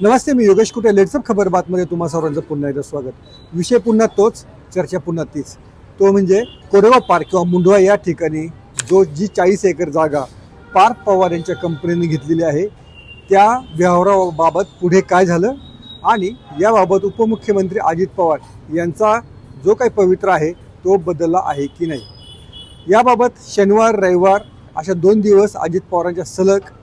नमस्ते मी योगेश कुटे लेट्सअप खबर बातमध्ये तुम्हा सर्वांचं पुन्हा एकदा स्वागत. विषय पुन्हा तोच चर्चा पुन्हा तीच. तो म्हणजे कोरेगाव पार्क किंवा मुंडवा या ठिकाणी जो जी चाळीस एकर जागा पार्थ पवार यांच्या कंपनीने घेतलेली आहे त्या व्यवहाराबाबत पुढे काय झालं? आणि याबाबत उपमुख्यमंत्री अजित पवार यांचा जो काही पवित्र आहे तो बदलला आहे की नाही? याबाबत शनिवार रविवार अशा दोन दिवस अजित पवारांच्या सलग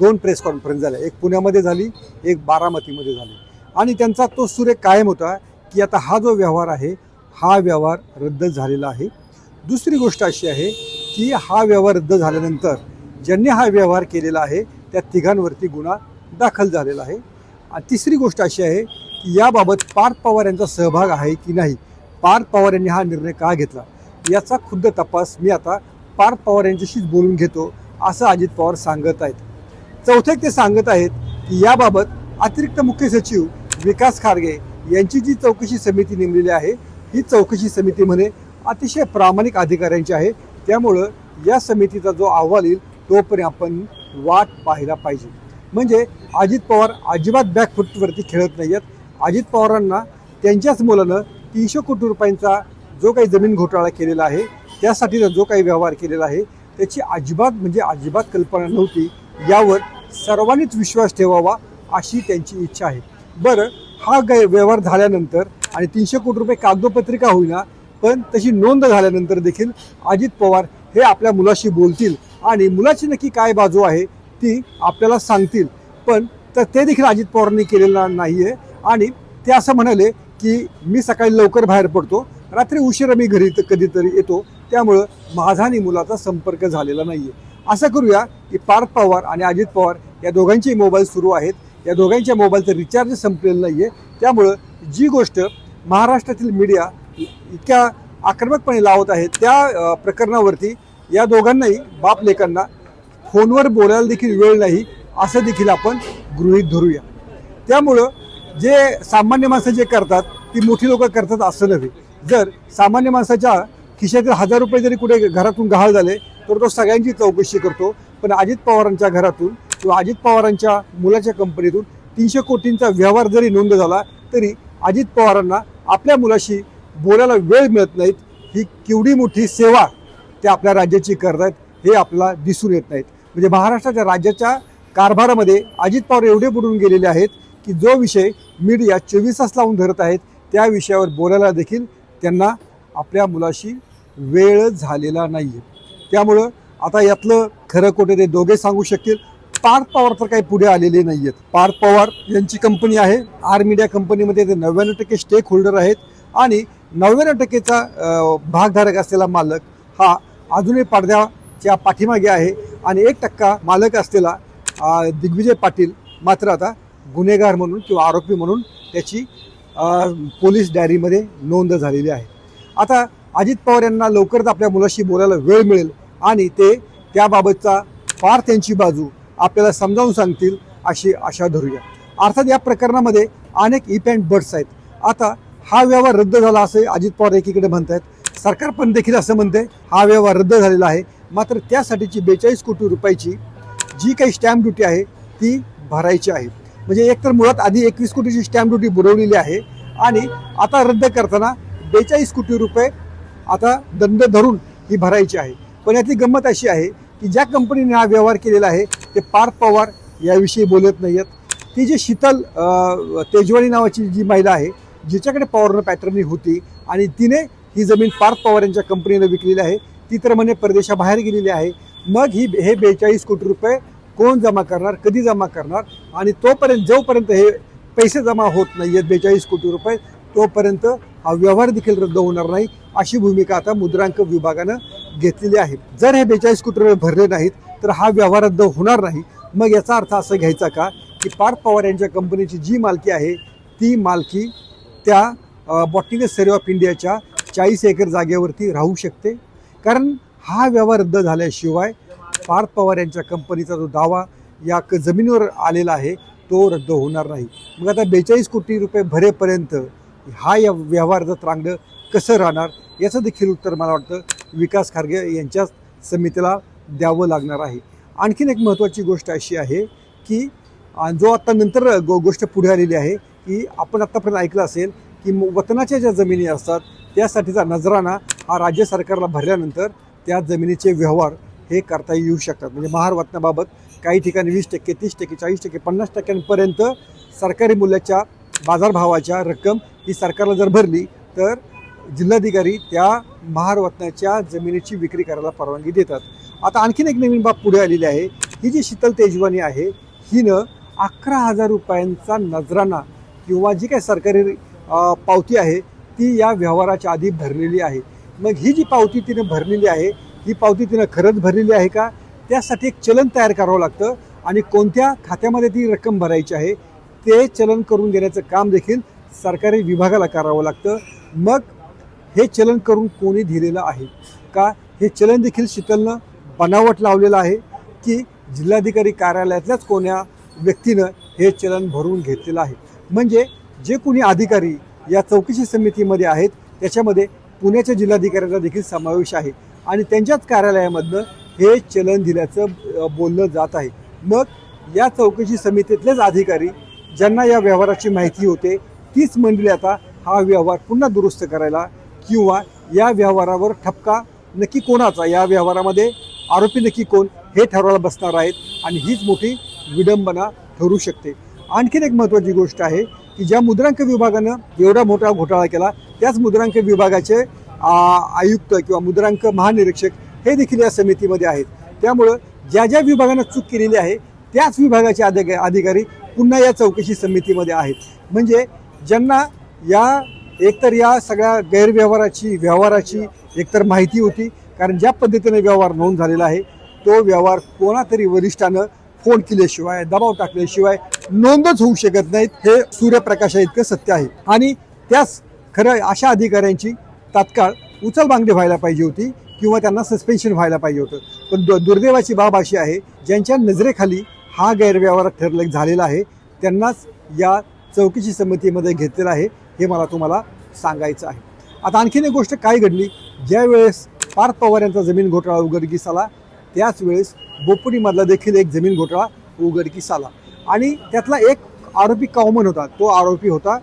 दोन प्रेस कॉन्फरन्स झाल्या एक पुण्यामध्ये झाली एक बारामतीमध्ये झाली. आणि त्यांचा तो सूर्य कायम होता की आता हा जो व्यवहार आहे हा व्यवहार रद्द झालेला आहे. दुसरी गोष्ट अशी आहे की हा व्यवहार रद्द झाल्यानंतर ज्यांनी हा व्यवहार केलेला आहे त्या तिघांवरती गुन्हा दाखल झालेला आहे. आणि तिसरी गोष्ट अशी आहे की याबाबत पार्थ पवार यांचा सहभाग आहे की नाही पार्थ पवार यांनी हा निर्णय का घेतला? याचा खुद्द तपास मी आता पार्थ पवार यांच्याशीच बोलून घेतो असं अजित पवार सांगत आहेत. चौथे ते सांगत आहेत की याबाबत अतिरिक्त मुख्य सचिव विकास खारगे यांची जी चौकशी समिती नेमलेली आहे ही चौकशी समिती म्हणे अतिशय प्रामाणिक अधिकाऱ्यांची आहे. त्यामुळं या समितीचा जो अहवाल येईल तोपर्यंत आपण वाट पाहायला पाहिजे. म्हणजे अजित पवार अजिबात बॅकफुटवरती खेळत नाही आहेत अजित पवारांना त्यांच्याच मुलानं तीनशे कोटी रुपयांचा जो काही जमीन घोटाळा केलेला आहे त्यासाठीचा जो काही व्यवहार केलेला आहे त्याची अजिबात म्हणजे अजिबात कल्पना नव्हती. यावर सर्वांनीच विश्वास ठेवावा अशी त्यांची इच्छा आहे. बरं हा गै व्यवहार झाल्यानंतर आणि तीनशे कोटी रुपये कागदोपत्रिका होईना पण तशी नोंद झाल्यानंतर देखील अजित पवार हे आपल्या मुलाशी बोलतील आणि मुलाची नक्की काय बाजू आहे ती आपल्याला सांगतील. पण तर ते देखील अजित पवारांनी केलेलं नाही आहे आणि ते असं म्हणाले की मी सकाळी लवकर बाहेर पडतो रात्री उशिरा मी घरी कधीतरी येतो त्यामुळं माझा आणि मुलाचा संपर्क झालेला नाही आहे असं करूया की पार्थ पवार आणि अजित पवार या दोघांचे मोबाईल सुरू आहेत. या दोघांच्या मोबाईलचं रिचार्ज संपलेलं नाही आहे त्यामुळं जी गोष्ट महाराष्ट्रातील मीडिया इतक्या आक्रमकपणे लावत आहे त्या प्रकरणावरती या दोघांनाही बाप लेकांना फोनवर बोलायला देखील वेळ नाही असं देखील आपण गृहीत धरूया. त्यामुळं जे सामान्य माणसं जे करतात ती मोठी लोकं करतात असं नव्हे. जर सामान्य माणसाच्या खिशातील हजार रुपये जरी कुठे घरातून गहाळ झाले तर तो सगळ्यांची चौकशी करतो. पण अजित पवारांच्या घरातून किंवा अजित पवारांच्या मुलाच्या कंपनीतून तीनशे कोटींचा व्यवहार जरी नोंद झाला तरी अजित पवारांना आपल्या मुलाशी बोलायला वेळ मिळत नाहीत. ही केवढी मोठी सेवा ते आपल्या राज्याची करत आहेत हे आपल्याला दिसून येत नाहीत. म्हणजे महाराष्ट्राच्या राज्याच्या कारभारामध्ये अजित पवार एवढे बुडून गेलेले आहेत की जो विषय मीडिया चोवीस तास लावून धरत आहेत त्या विषयावर बोलायला देखील त्यांना आपल्या मुलाशी वेळ झालेला नाही आहे त्यामुळं आता यातलं खरं खोटं ते दोघे सांगू शकतील. पार्थ पवार तर काही पुढे आलेले नाही आहेत पार्थ पवार यांची कंपनी आहे. आर मीडिया कंपनीमध्ये ते नव्याण्णव टक्के स्टेक होल्डर आहेत. आणि नव्याण्णव टक्केचा भागधारक असलेला मालक हा अजूनही पडद्याच्या पाठीमागे आहे. आणि एक टक्का मालक असलेला दिग्विजय पाटील मात्र आता गुन्हेगार म्हणून किंवा आरोपी म्हणून त्याची पोलीस डायरीमध्ये नोंद झालेली आहे. आता अजित पवार यांना लवकरच आपल्या मुलाशी बोलायला वेळ मिळेल आणि ते त्याबाबतचा फार त्यांची बाजू आपल्याला समजावून सांगतील अशी आशा धरूया. अर्थात या प्रकरणामध्ये अनेक इप अँड बर्ड्स आहेत. आता हा व्यवहार रद्द झाला असे अजित पवार एकीकडे म्हणत आहेत सरकार पण देखील असं म्हणते हा व्यवहार रद्द झालेला आहे. मात्र त्यासाठीची बेचाळीस कोटी रुपयाची जी काही स्टॅम्प ड्युटी आहे ती भरायची आहे. म्हणजे एकतर मुळात आधी एकवीस कोटीची स्टॅम्प ड्युटी बुडवलेली आहे आणि आता रद्द करताना बेचाळीस कोटी रुपये आता दंड धरून ही भरायची आहे. पण यातली गंमत अशी आहे की ज्या कंपनीने हा व्यवहार केलेला आहे ते पार्थ पवार याविषयी बोलत नाही आहेत ती जी शीतल तेजवाणी तेजवानी नावाची जी महिला आहे जिच्याकडे पॉवरनं पॅटर्नी होती आणि तिने ही जमीन पार्थ पवार यांच्या कंपनीनं विकलेली आहे ती तर म्हणे परदेशाबाहेर गेलेली आहे. मग ही हे बेचाळीस कोटी रुपये कोण जमा करणार कधी जमा करणार आणि तोपर्यंत जोपर्यंत हे पैसे जमा होत नाही आहेत बेचाळीस कोटी रुपये तोपर्यंत हा व्यवहार देखील रद्द होणार नाही. अशी भूमिका आता मुद्रांक विभागानं घेतलेली आहे. जर हे बेचाळीस कोटी रुपये भरले नाहीत तर हा व्यवहार रद्द होणार नाही. मग याचा अर्थ असं घ्यायचा का की पार्थ पवार यांच्या कंपनीची जी मालकी आहे ती मालकी त्या बॉटिंग सर्वे ऑफ इंडियाच्या चाळीस एकर जागेवरती राहू शकते. कारण हा व्यवहार रद्द झाल्याशिवाय पार्थ पवार यांच्या कंपनीचा जो दावा या क जमिनीवर आलेला आहे तो रद्द होणार नाही. मग आता बेचाळीस कोटी रुपये भरेपर्यंत हा या व्यवहाराचं त्रांगडं कसं राहणार? याचं देखील उत्तर मला वाटतं विकास खारगे यांच्या समितीला द्यावं लागणार आहे. आणखीन एक महत्त्वाची गोष्ट अशी आहे की जो आता नंतर गो गोष्ट पुढे आलेली आहे की आपण आत्तापर्यंत ऐकलं असेल की म- वतनाच्या ज्या जमिनी असतात त्यासाठीचा नजराणा हा राज्य सरकारला भरल्यानंतर त्या जमिनीचे व्यवहार हे करता येऊ शकतात. म्हणजे महार वतनाबाबत काही ठिकाणी वीस टक्के तीस टक्के चाळीस टक्के पन्नास टक्क्यांपर्यंत सरकारी मूल्याच्या बाजारभावाच्या रक्कम ही सरकारला जर भरली तर जिल्हाधिकारी त्या महारत्नाच्या जमिनीची विक्री करायला परवानगी देतात. आता आणखीन एक नवीन बाब पुढे आलेली आहे. ही जी शीतल तेजवानी आहे हिनं अकरा हजार रुपयांचा नजराणा किंवा जी काही सरकारी पावती आहे ती या व्यवहाराच्या आधी भरलेली आहे. मग ही जी पावती तिनं भरलेली आहे ही पावती तिनं खरंच भरलेली आहे का? त्यासाठी एक चलन तयार करावं लागतं आणि कोणत्या खात्यामध्ये ती रक्कम भरायची आहे ते चलन करून देण्याचं काम देखील सरकारी विभागाला करावं लागतं. मग हे चलन करून कोणी दिलेलं आहे? का हे चलन देखील शीतलनं बनावट लावलेलं आहे की जिल्हाधिकारी कार्यालयातल्याच कोण्या व्यक्तीनं हे चलन भरून घेतलेलं आहे? म्हणजे जे कोणी अधिकारी या चौकशी समितीमध्ये आहेत त्याच्यामध्ये पुण्याच्या जिल्हाधिकाऱ्याचा देखील समावेश आहे आणि त्यांच्याच कार्यालयामधनं हे चलन दिल्याचं बोललं जात आहे. मग या चौकशी समितीतलेच अधिकारी ज्यांना या व्यवहाराची माहिती होते तीच मंडळी आता हा व्यवहार पुन्हा दुरुस्त करायला किंवा या व्यवहारावर ठपका नक्की कोणाचा? या व्यवहारामध्ये आरोपी नक्की कोण? हे ठरवायला बसणार आहेत आणि हीच मोठी विडंबना ठरू शकते. आणखीन एक महत्त्वाची गोष्ट आहे की ज्या मुद्रांक विभागानं एवढा मोठा घोटाळा केला त्याच मुद्रांक विभागाचे आयुक्त किंवा मुद्रांक महानिरीक्षक हे देखील या समितीमध्ये आहेत. त्यामुळं ज्या ज्या विभागानं चूक केलेली आहे त्याच विभागाचे अधिक अधिकारी पुन्हा या चौकशी समितीमध्ये आहेत. म्हणजे ज्यांना या एकतर या सगळ्या गैरव्यवहाराची व्यवहाराची एकतर माहिती होती कारण ज्या पद्धतीने व्यवहार नोंद झालेला आहे तो व्यवहार कोणातरी वरिष्ठानं फोन केल्याशिवाय दबाव टाकल्याशिवाय नोंदच होऊ शकत नाहीत हे सूर्यप्रकाशा इतकं सत्य आहे. आणि त्याच खरं अशा अधिकाऱ्यांची तात्काळ उचलबांगडी व्हायला पाहिजे होती किंवा त्यांना सस्पेन्शन व्हायला पाहिजे होतं. पण दु दुर्दैवाची बाब अशी आहे ज्यांच्या नजरेखाली हा गैरव्यवहार ठरले झालेला आहे. त्यांनाच या चौकशी समितीमध्ये घेतलेलं आहे. हे मला तुम्हाला सांगायचं आहे. आता आणखीन एक गोष्ट काय घडली? ज्यावेळेस पार्थ पवार यांचा जमीन घोटाळा उघडकीस आला त्याच वेळेस देखील एक जमीन घोटाळा उघडकीस आला आणि त्यातला एक आरोपी कॉमन होता. तो आरोपी होता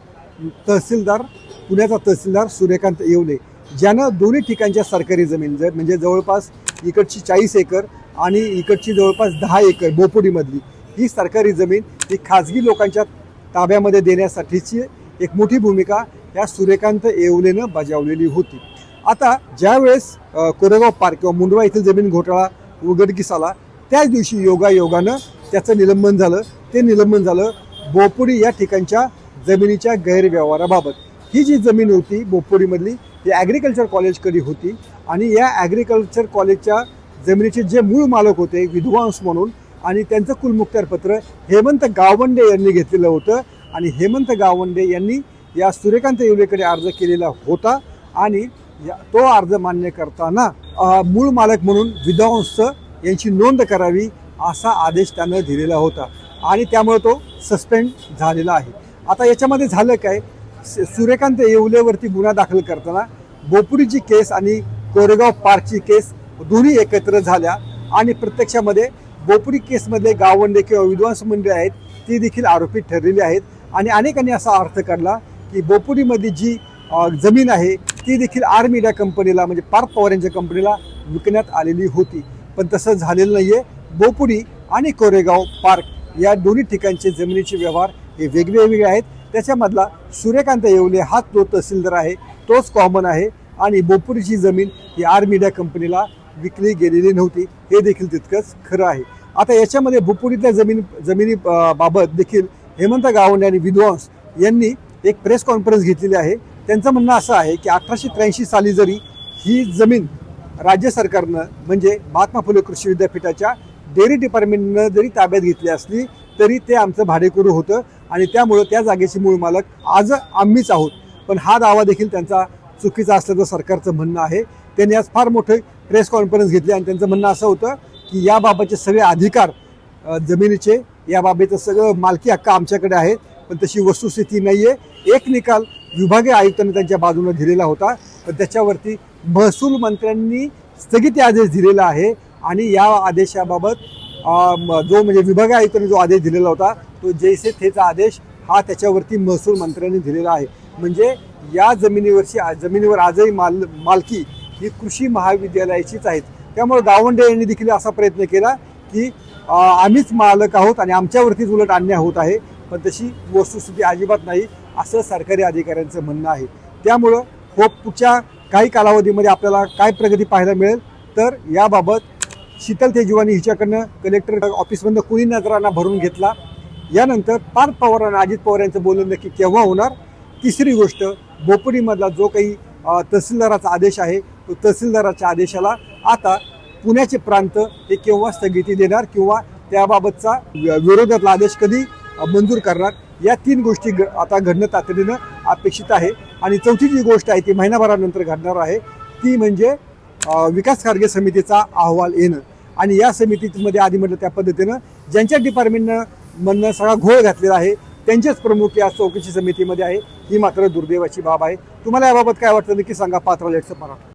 तहसीलदार पुण्याचा तहसीलदार सूर्यकांत येवले. ज्यानं दोन्ही ठिकाणच्या सरकारी जमीन ज म्हणजे जवळपास इकडची चाळीस एकर आणि इकडची जवळपास दहा एकर बोपुडीमधली ही सरकारी जमीन ही खाजगी लोकांच्या ताब्यामध्ये देण्यासाठीची एक मोठी भूमिका या सूर्यकांत येवलेनं बजावलेली होती. आता ज्यावेळेस कोरेगाव पार्क किंवा मुंडवा येथील जमीन घोटाळा उघडकीस आला त्याच दिवशी योगायोगानं त्याचं निलंबन झालं. ते निलंबन झालं बोपुडी या ठिकाणच्या जमिनीच्या गैरव्यवहाराबाबत. ही जी जमीन होती बोपोडीमधली ही ॲग्रिकल्चर कॉलेजकडे होती? आणि या ॲग्रिकल्चर कॉलेजच्या जमिनीचे जे मूळ मालक होते विद्वांस म्हणून आणि त्यांचं कुलमुक्तारपत्र हेमंत गावंडे यांनी घेतलेलं होतं. आणि हेमंत गावंडे यांनी या सूर्यकांत येवलेकडे अर्ज केलेला होता. आणि या- तो अर्ज मान्य करताना मूळ मालक म्हणून विद्वांस यांची नोंद करावी असा आदेश त्यानं दिलेला होता. आणि त्यामुळे तो सस्पेंड झालेला आहे. आता याच्यामध्ये झालं काय? स- सूर्यकांत येवलेवरती गुन्हा दाखल करताना बोपुरीची केस आणि कोरेगाव पार्कची केस दोन्ही एकत्र झाल्या आणि प्रत्यक्षामध्ये बोपुडी केसमध्ये गावंडे किंवा विद्वांस मंडळी आहेत ती देखील आरोपी ठरलेली आहेत. आणि अनेकांनी असा अर्थ काढला की बोपुरीमध्ये जी जमीन आहे ती देखील आर मीडिया कंपनीला म्हणजे पार्थ पवार यांच्या कंपनीला विकण्यात आलेली होती. पण तसं झालेलं नाही आहे बोपुरी आणि कोरेगाव पार्क या दोन्ही ठिकाणचे जमिनीचे व्यवहार हे वेगवेगळे आहेत. त्याच्यामधला सूर्यकांत येवले हा तो तहसीलदार आहे तोच कॉमन आहे आणि बोपुरीची जमीन ही आर मीडिया कंपनीला विकली गेलेली नव्हती. हे देखील तितकंच खरं आहे. आता याच्यामध्ये बोपुरीतल्या जमीन जमिनी बाबत देखील हेमंत गावंडे आणि विद्वांस यांनी एक प्रेस कॉन्फरन्स घेतलेली आहे. त्यांचं म्हणणं असं आहे की अठराशे त्र्याऐंशी साली जरी ही जमीन राज्य सरकारनं म्हणजे महात्मा फुले कृषी विद्यापीठाच्या डेअरी डिपार्टमेंटनं जरी ताब्यात घेतली असली तरी ते आमचं भाडेकरू होतं आणि त्यामुळं त्या जागेचे मूळ मालक आज आम्हीच आहोत. पण हा दावा देखील त्यांचा चुकीचा असल्याचं सरकारचं म्हणणं आहे. त्यांनी आज फार मोठे प्रेस कॉन्फरन्स घेतली आणि त्यांचं म्हणणं असं होतं की याबाबतचे सगळे अधिकार जमिनीचे याबाबतचं सगळं मालकी हक्क आमच्याकडे आहेत पण तशी वस्तुस्थिती नाही आहे एक निकाल विभागीय आयुक्तांनी त्यांच्या बाजूने दिलेला होता पण त्याच्यावरती महसूल मंत्र्यांनी स्थगिती आदेश दिलेला आहे आणि या आदेशाबाबत जो म्हणजे विभागीय आयुक्तांनी जो आदेश दिलेला होता तो जैसे थेचा आदेश हा त्याच्यावरती महसूल मंत्र्यांनी दिलेला आहे. म्हणजे या जमिनीवरची जमिनीवर आजही माल मालकी ही कृषी महाविद्यालयाचीच आहेत. त्यामुळे गावंडे यांनी देखील असा प्रयत्न केला की आम्हीच मालक आहोत आणि आमच्यावरतीच उलट अन्याय होत आहे. पण तशी वस्तुस्थिती अजिबात नाही असं सरकारी अधिकाऱ्यांचं म्हणणं आहे. त्यामुळं होपच्या पुढच्या काही कालावधीमध्ये आपल्याला काय प्रगती पाहायला मिळेल तर याबाबत शीतल तेजवानी हिच्याकडनं कलेक्टर ऑफिसमधनं कुणी नजरांना भरून घेतला. यानंतर पार्थ पवार आणि अजित पवार यांचं बोलणं नक्की केव्हा होणार? तिसरी गोष्ट बोपडीमधला जो काही तहसीलदाराचा आदेश आहे तहसीलदाराच्या आदेशाला आता पुण्याचे प्रांत हे केव्हा स्थगिती देणार किंवा त्याबाबतचा विरोधातला आदेश कधी मंजूर करणार या तीन गोष्टी घ- आता घडणं तातडीनं अपेक्षित आहे. आणि चौथी जी गोष्ट आहे ती महिनाभरानंतर घडणार आहे ती म्हणजे विकास कार्य समितीचा अहवाल येणं. आणि या समितीमध्ये आधी म्हटलं त्या पद्धतीनं ज्यांच्या डिपार्टमेंटनं म्हणणं सगळा घोळ घातलेला आहे त्यांचेच प्रमुख या चौकशी समितीमध्ये आहे ही मात्र दुर्दैवाची बाब आहे. तुम्हाला याबाबत काय वाटतं नक्की सांगा. पात्र लेटचं मराठा.